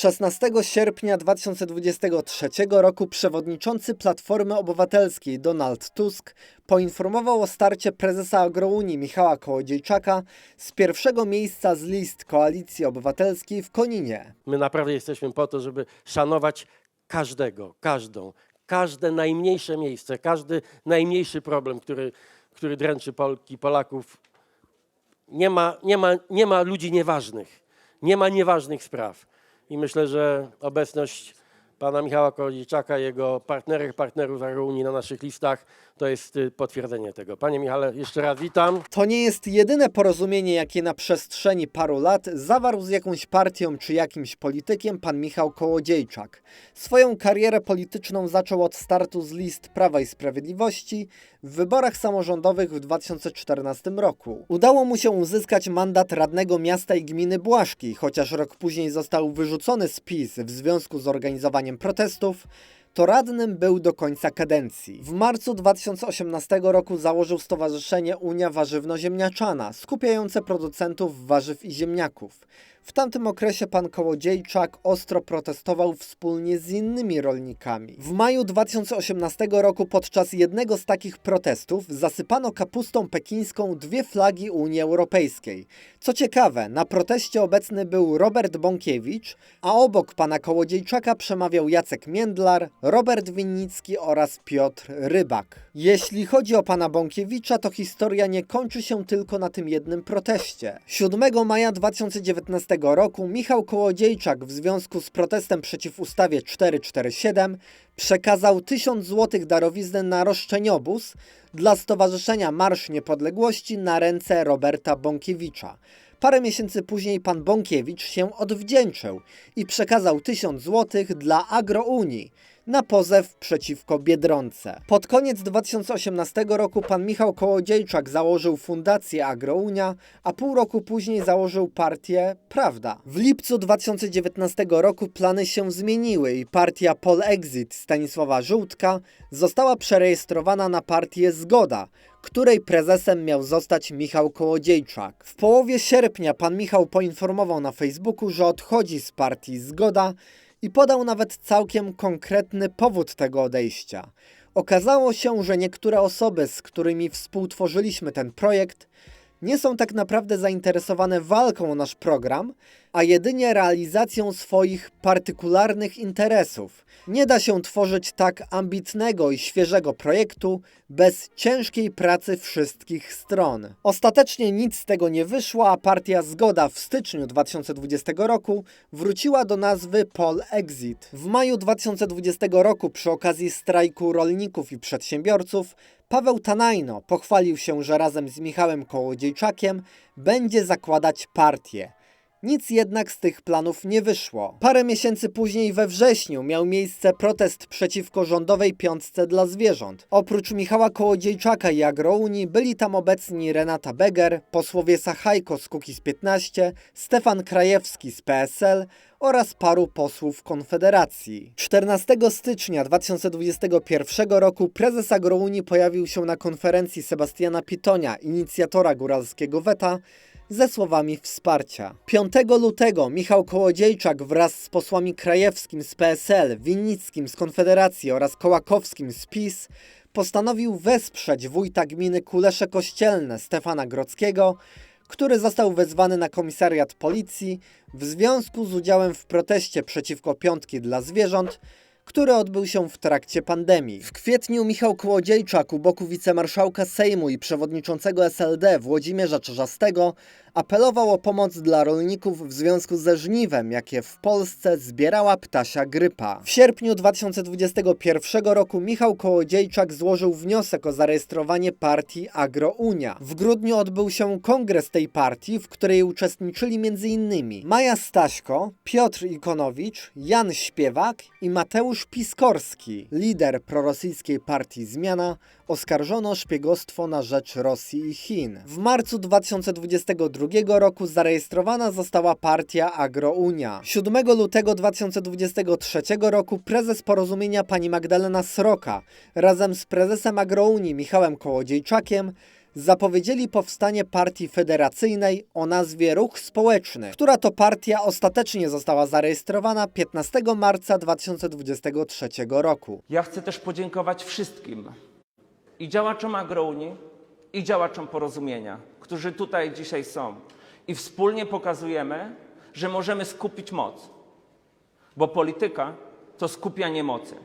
16 sierpnia 2023 roku przewodniczący Platformy Obywatelskiej Donald Tusk poinformował o starcie prezesa Agrounii Michała Kołodziejczaka z pierwszego miejsca z list Koalicji Obywatelskiej w Koninie. My naprawdę jesteśmy po to, żeby szanować każdego, każdą, każde najmniejsze miejsce, każdy najmniejszy problem, który, który dręczy Polki, Polaków. Nie ma, nie, ma, nie ma ludzi nieważnych, nie ma nieważnych spraw. I myślę, że obecność pana Michała Kołodziejczaka, jego partnerek, partnerów z Unii na naszych listach, to jest y, potwierdzenie tego. Panie Michale, jeszcze raz witam. To nie jest jedyne porozumienie, jakie na przestrzeni paru lat zawarł z jakąś partią czy jakimś politykiem pan Michał Kołodziejczak. Swoją karierę polityczną zaczął od startu z list Prawa i Sprawiedliwości w wyborach samorządowych w 2014 roku. Udało mu się uzyskać mandat radnego miasta i gminy Błaszki, chociaż rok później został wyrzucony z PiS w związku z organizowaniem protestów to radnym był do końca kadencji. W marcu 2018 roku założył Stowarzyszenie Unia Warzywno-Ziemniaczana, skupiające producentów warzyw i ziemniaków. W tamtym okresie pan Kołodziejczak ostro protestował wspólnie z innymi rolnikami. W maju 2018 roku podczas jednego z takich protestów zasypano kapustą pekińską dwie flagi Unii Europejskiej. Co ciekawe, na proteście obecny był Robert Bąkiewicz, a obok pana Kołodziejczaka przemawiał Jacek Międlar, Robert Winnicki oraz Piotr Rybak. Jeśli chodzi o pana Bąkiewicza, to historia nie kończy się tylko na tym jednym proteście. 7 maja 2019 roku Michał Kołodziejczak w związku z protestem przeciw ustawie 447 przekazał 1000 zł darowizny na roszczeniobóz dla Stowarzyszenia Marsz Niepodległości na ręce Roberta Bąkiewicza. Parę miesięcy później pan Bąkiewicz się odwdzięczył i przekazał 1000 zł dla Agrounii na pozew przeciwko Biedronce. Pod koniec 2018 roku pan Michał Kołodziejczak założył fundację Agrounia, a pół roku później założył partię Prawda. W lipcu 2019 roku plany się zmieniły i partia Polexit Stanisława Żółtka została przerejestrowana na partię Zgoda, której prezesem miał zostać Michał Kołodziejczak. W połowie sierpnia pan Michał poinformował na Facebooku, że odchodzi z partii Zgoda i podał nawet całkiem konkretny powód tego odejścia. Okazało się, że niektóre osoby, z którymi współtworzyliśmy ten projekt, nie są tak naprawdę zainteresowane walką o nasz program, a jedynie realizacją swoich partykularnych interesów. Nie da się tworzyć tak ambitnego i świeżego projektu bez ciężkiej pracy wszystkich stron. Ostatecznie nic z tego nie wyszło, a partia Zgoda w styczniu 2020 roku wróciła do nazwy Pol Exit. W maju 2020 roku przy okazji strajku rolników i przedsiębiorców Paweł Tanajno pochwalił się, że razem z Michałem Kołodziejczakiem będzie zakładać partię. Nic jednak z tych planów nie wyszło. Parę miesięcy później we wrześniu miał miejsce protest przeciwko rządowej piątce dla zwierząt. Oprócz Michała Kołodziejczaka i Agrounii byli tam obecni Renata Beger, posłowie Sachajko z Kukiz 15, Stefan Krajewski z PSL oraz paru posłów Konfederacji. 14 stycznia 2021 roku prezes Agrounii pojawił się na konferencji Sebastiana Pitonia, inicjatora góralskiego weta, ze słowami wsparcia. 5 lutego Michał Kołodziejczak wraz z posłami Krajewskim z PSL, Winnickim z Konfederacji oraz Kołakowskim z PiS postanowił wesprzeć wójta gminy Kulesze Kościelne Stefana Grodzkiego, który został wezwany na komisariat policji w związku z udziałem w proteście przeciwko piątki dla zwierząt, który odbył się w trakcie pandemii. W kwietniu Michał Kłodziejczak u boku wicemarszałka Sejmu i przewodniczącego SLD Włodzimierza Czarzastego apelował o pomoc dla rolników w związku ze żniwem, jakie w Polsce zbierała ptasia grypa. W sierpniu 2021 roku Michał Kołodziejczak złożył wniosek o zarejestrowanie partii Agrounia. W grudniu odbył się kongres tej partii, w której uczestniczyli m.in. Maja Staśko, Piotr Ikonowicz, Jan Śpiewak i Mateusz Piskorski, lider prorosyjskiej partii Zmiana, oskarżono szpiegostwo na rzecz Rosji i Chin. W marcu 2022 roku zarejestrowana została partia Agrounia. 7 lutego 2023 roku prezes porozumienia pani Magdalena Sroka razem z prezesem Agrounii Michałem Kołodziejczakiem zapowiedzieli powstanie partii federacyjnej o nazwie Ruch Społeczny, która to partia ostatecznie została zarejestrowana 15 marca 2023 roku. Ja chcę też podziękować wszystkim i działaczom Agrounii, i działaczom porozumienia, którzy tutaj dzisiaj są. I wspólnie pokazujemy, że możemy skupić moc, bo polityka to skupianie mocy.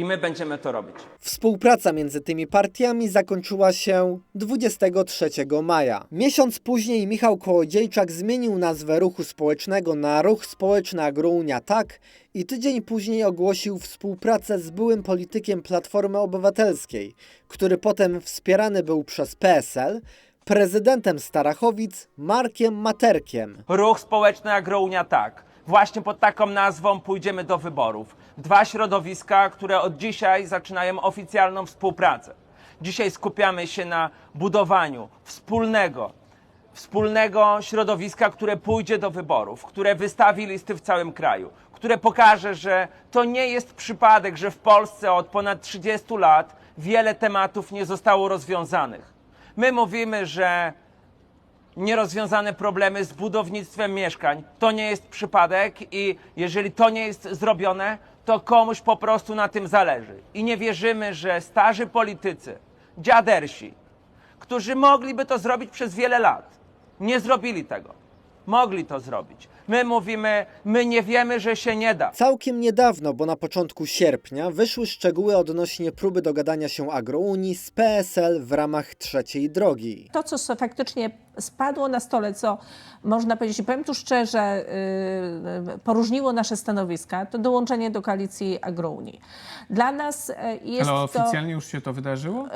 I my będziemy to robić. Współpraca między tymi partiami zakończyła się 23 maja. Miesiąc później Michał Kołodziejczak zmienił nazwę ruchu społecznego na Ruch Społeczny Agrounia Tak i tydzień później ogłosił współpracę z byłym politykiem Platformy Obywatelskiej, który potem wspierany był przez PSL, prezydentem Starachowic Markiem Materkiem. Ruch społeczny Agrounia tak. Właśnie pod taką nazwą pójdziemy do wyborów. Dwa środowiska, które od dzisiaj zaczynają oficjalną współpracę. Dzisiaj skupiamy się na budowaniu wspólnego, wspólnego środowiska, które pójdzie do wyborów, które wystawi listy w całym kraju, które pokaże, że to nie jest przypadek, że w Polsce od ponad 30 lat wiele tematów nie zostało rozwiązanych. My mówimy, że nierozwiązane problemy z budownictwem mieszkań. To nie jest przypadek i jeżeli to nie jest zrobione, to komuś po prostu na tym zależy. I nie wierzymy, że starzy politycy, dziadersi, którzy mogliby to zrobić przez wiele lat, nie zrobili tego. Mogli to zrobić. My mówimy, my nie wiemy, że się nie da. Całkiem niedawno, bo na początku sierpnia, wyszły szczegóły odnośnie próby dogadania się Agrounii z PSL w ramach trzeciej drogi. To, co faktycznie spadło na stole, co można powiedzieć, i powiem tu szczerze, yy, poróżniło nasze stanowiska, to dołączenie do koalicji Agrounii. Dla nas yy, jest Ale to... oficjalnie już się to wydarzyło?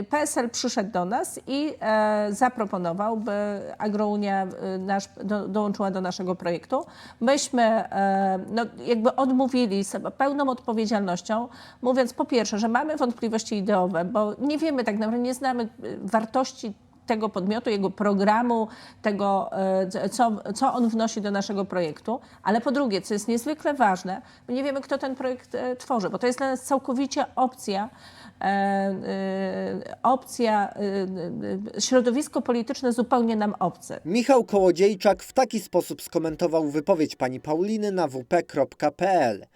Y, PSL przyszedł do nas i e, zaproponował, by Agrounia y, nasz, do, dołączyła do naszego projektu. Myśmy e, no, jakby odmówili z pełną odpowiedzialnością, mówiąc po pierwsze, że mamy wątpliwości ideowe, bo nie wiemy tak naprawdę, nie znamy y, wartości tego podmiotu, jego programu, tego, e, co, co on wnosi do naszego projektu, ale po drugie, co jest niezwykle ważne, my nie wiemy, kto ten projekt e, tworzy, bo to jest dla nas całkowicie opcja, e, opcja, środowisko polityczne zupełnie nam obce. Michał Kołodziejczak w taki sposób skomentował wypowiedź pani Pauliny na wp.pl.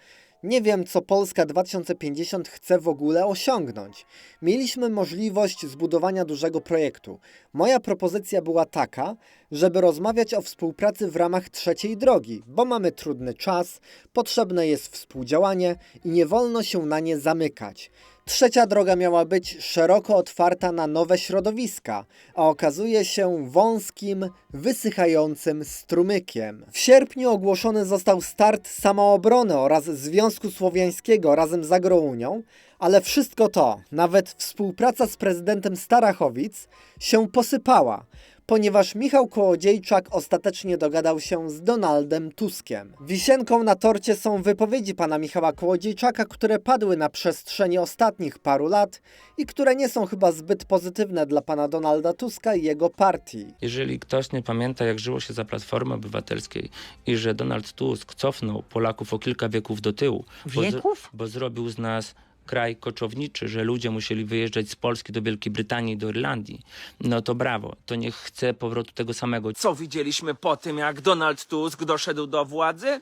Nie wiem, co Polska 2050 chce w ogóle osiągnąć. Mieliśmy możliwość zbudowania dużego projektu. Moja propozycja była taka, żeby rozmawiać o współpracy w ramach trzeciej drogi, bo mamy trudny czas, potrzebne jest współdziałanie i nie wolno się na nie zamykać. Trzecia droga miała być szeroko otwarta na nowe środowiska, a okazuje się wąskim, wysychającym strumykiem. W sierpniu ogłoszony został start samoobrony oraz Związku Słowiańskiego razem z Agrounią, ale wszystko to, nawet współpraca z prezydentem Starachowic, się posypała, ponieważ Michał Kołodziejczak ostatecznie dogadał się z Donaldem Tuskiem. Wisienką na torcie są wypowiedzi pana Michała Kołodziejczaka, które padły na przestrzeni ostatnich paru lat i które nie są chyba zbyt pozytywne dla pana Donalda Tuska i jego partii. Jeżeli ktoś nie pamięta, jak żyło się za Platformy Obywatelskiej i że Donald Tusk cofnął Polaków o kilka wieków do tyłu, bo, z- Wieków? bo zrobił z nas kraj koczowniczy, że ludzie musieli wyjeżdżać z Polski do Wielkiej Brytanii do Irlandii, no to brawo, to niech chce powrotu tego samego. Co widzieliśmy po tym, jak Donald Tusk doszedł do władzy?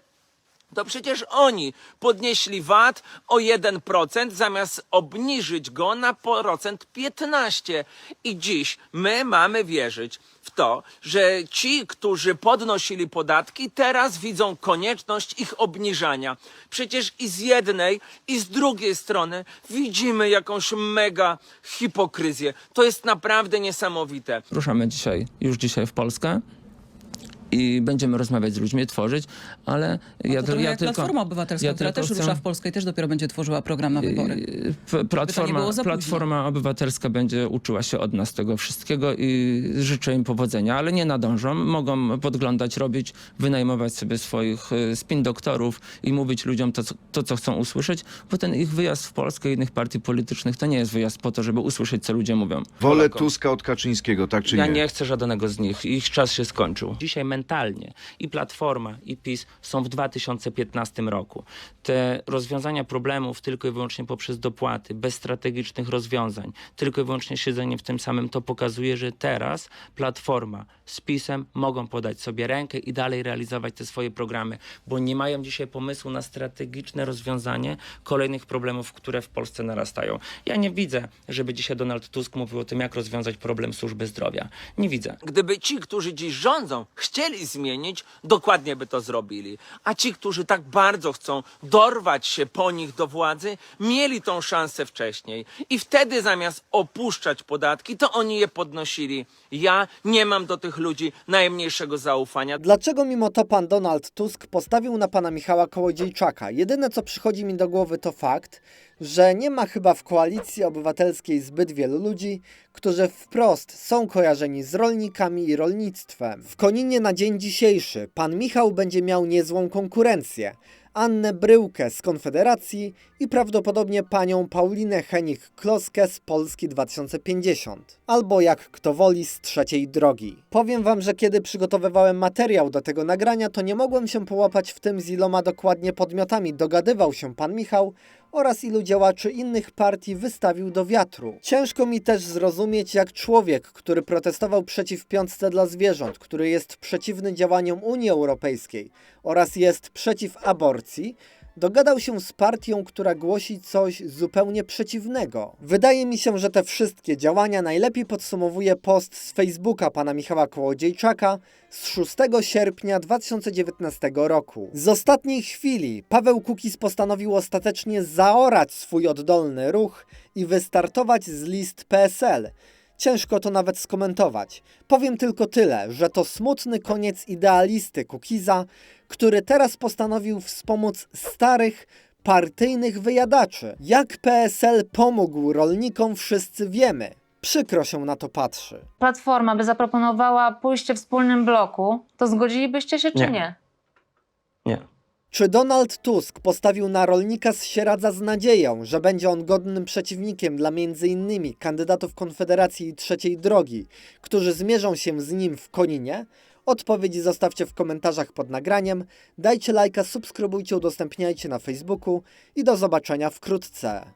To przecież oni podnieśli VAT o 1% zamiast obniżyć go na procent 15. I dziś my mamy wierzyć to, że ci, którzy podnosili podatki, teraz widzą konieczność ich obniżania. Przecież i z jednej, i z drugiej strony widzimy jakąś mega hipokryzję. To jest naprawdę niesamowite. Ruszamy dzisiaj, już dzisiaj w Polskę i będziemy rozmawiać z ludźmi, tworzyć, ale ja, to ja jak tylko... Platforma Obywatelska, ja która też chcę- rusza w Polskę i też dopiero będzie tworzyła program na wybory. Yy, p- Platforma. Platforma Obywatelska będzie uczyła się od nas tego wszystkiego i życzę im powodzenia, ale nie nadążą. Mogą podglądać, robić, wynajmować sobie swoich y, spin doktorów i mówić ludziom to, co- to, co chcą usłyszeć, bo ten ich wyjazd w Polskę i innych partii politycznych to nie jest wyjazd po to, żeby usłyszeć, co ludzie mówią. Wolę Polakom. Tuska od Kaczyńskiego, tak czy Ja nie? nie chcę żadnego z nich. Ich czas się skończył. Dzisiaj fundamentalnie i Platforma, i PiS są w 2015 roku. Te rozwiązania problemów tylko i wyłącznie poprzez dopłaty, bez strategicznych rozwiązań, tylko i wyłącznie siedzenie w tym samym, to pokazuje, że teraz Platforma z PiSem mogą podać sobie rękę i dalej realizować te swoje programy, bo nie mają dzisiaj pomysłu na strategiczne rozwiązanie kolejnych problemów, które w Polsce narastają. Ja nie widzę, żeby dzisiaj Donald Tusk mówił o tym, jak rozwiązać problem służby zdrowia. Nie widzę. Gdyby ci, którzy dziś rządzą, chcieli zmienić, dokładnie by to zrobili. A ci, którzy tak bardzo chcą dorwać się po nich do władzy, mieli tą szansę wcześniej. I wtedy zamiast opuszczać podatki, to oni je podnosili. Ja nie mam do tych ludzi najmniejszego zaufania. Dlaczego mimo to pan Donald Tusk postawił na pana Michała Kołodziejczaka? Jedyne co przychodzi mi do głowy to fakt, że nie ma chyba w koalicji obywatelskiej zbyt wielu ludzi, którzy wprost są kojarzeni z rolnikami i rolnictwem. W Koninie na dzień dzisiejszy pan Michał będzie miał niezłą konkurencję. Annę Bryłkę z Konfederacji i prawdopodobnie panią Paulinę Henik-Kloskę z Polski 2050. Albo jak kto woli z trzeciej drogi. Powiem wam, że kiedy przygotowywałem materiał do tego nagrania, to nie mogłem się połapać w tym z iloma dokładnie podmiotami dogadywał się pan Michał oraz ilu działaczy innych partii wystawił do wiatru. Ciężko mi też zrozumieć, jak człowiek, który protestował przeciw piątce dla zwierząt, który jest przeciwny działaniom Unii Europejskiej oraz jest przeciw aborcji, dogadał się z partią, która głosi coś zupełnie przeciwnego. Wydaje mi się, że te wszystkie działania najlepiej podsumowuje post z Facebooka pana Michała Kołodziejczaka z 6 sierpnia 2019 roku. Z ostatniej chwili Paweł Kukiz postanowił ostatecznie zaorać swój oddolny ruch i wystartować z list PSL. Ciężko to nawet skomentować. Powiem tylko tyle, że to smutny koniec idealisty Kukiza, który teraz postanowił wspomóc starych, partyjnych wyjadaczy. Jak PSL pomógł rolnikom, wszyscy wiemy. Przykro się na to patrzy. Platforma by zaproponowała pójście w wspólnym bloku, to zgodzilibyście się czy Nie. nie? Nie. Czy Donald Tusk postawił na rolnika z Sieradza z nadzieją, że będzie on godnym przeciwnikiem dla m.in. kandydatów Konfederacji i Trzeciej Drogi, którzy zmierzą się z nim w Koninie? Odpowiedzi zostawcie w komentarzach pod nagraniem, dajcie lajka, subskrybujcie, udostępniajcie na Facebooku i do zobaczenia wkrótce.